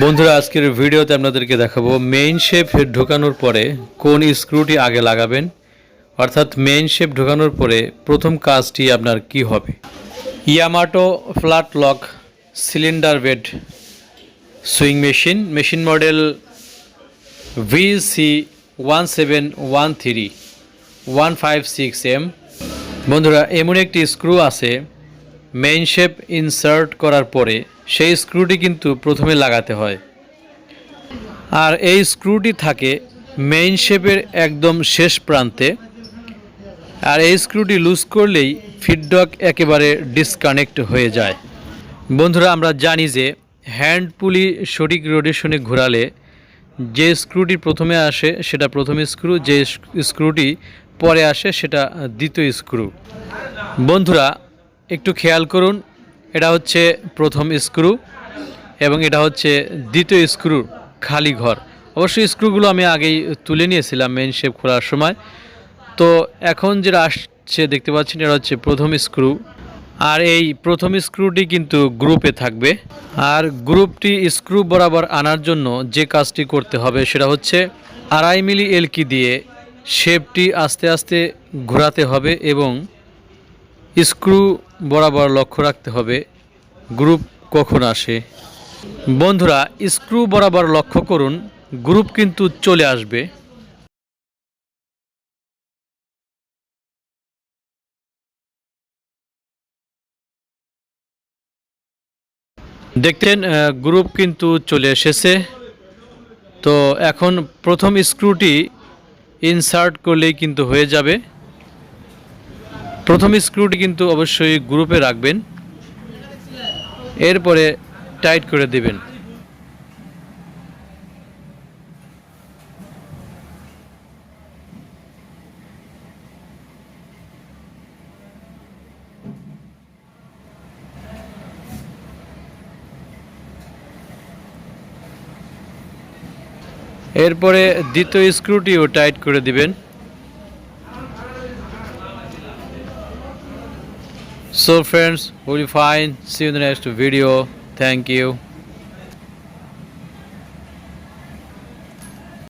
বন্ধুরা, আজকের ভিডিওতে আপনাদেরকে দেখাবো মেইন শেপ ঢোকানোর পরে কোন স্ক্রুটি আগে লাগাবেন, অর্থাৎ মেইন শেপ ঢোকানোর পরে প্রথম কাজটি আপনার কি হবে? Yamato flat lock cylinder bed sewing machine machine model VC one seven one three one five six M বন্ধুরা, এমন একটি স্ক্রু আছে মেইন শেপ ইনসার্ট করার পরে সেই স্ক্রুটি কিন্তু প্রথমে লাগাতে হয়। আর এই স্ক্রুটি থাকে মেইন শেপের একদম শেষ প্রান্তে। আর এই স্ক্রুটি লুজ করলেই ফিডব্যাক একেবারে ডিসকানেক্ট হয়ে যায়। বন্ধুরা, আমরা জানি যে হ্যান্ড পুলি সঠিক রোটেশনে ঘোরালে যে স্ক্রুটি প্রথমে আসে সেটা প্রথম স্ক্রু যে স্ক্রুটি পরে আসে সেটা দ্বিতীয় স্ক্রু বন্ধুরা, একটু খেয়াল করুন এটা হচ্ছে প্রথম স্ক্রু এবং এটা হচ্ছে দ্বিতীয় স্ক্রু খালি ঘর। অবশ্যই স্ক্রুগুলো আমি আগেই তুলে নিয়েছিলাম মেন শেপ খোলার সময়। তো এখন যেটা আসছে দেখতে পাচ্ছেন, এটা হচ্ছে প্রথম স্ক্রু। আর এই প্রথম স্ক্রুটি কিন্তু গ্রুপে থাকবে। আর গ্রুপটি স্ক্রু বরাবর আনার জন্য যে কাজটি করতে হবে সেটা হচ্ছে আড়াই মিলি এলকি দিয়ে শেপটি আস্তে আস্তে ঘোরাতে হবে এবং স্ক্রু বরাবর লক্ষ্য রাখতে হবে, গ্রুপ কখন আসে। বন্ধুরা, স্ক্রু বরাবর লক্ষ্য করুন, গ্রুপ কিন্তু চলে আসবে। দেখতেন গ্রুপ কিন্তু চলে এসেছে। তো এখন প্রথম স্ক্রুটি ইনসার্ট করলেই কিন্তু হয়ে যাবে। প্রথম স্ক্রুটি কিন্তু অবশ্যই গ্রুপে রাখবেন। এরপরে টাইট করে দেবেন। এরপরে দ্বিতীয় স্ক্রুটিও টাইট করে দিবেন। So friends, we'll be fine. See you in the next video. Thank you.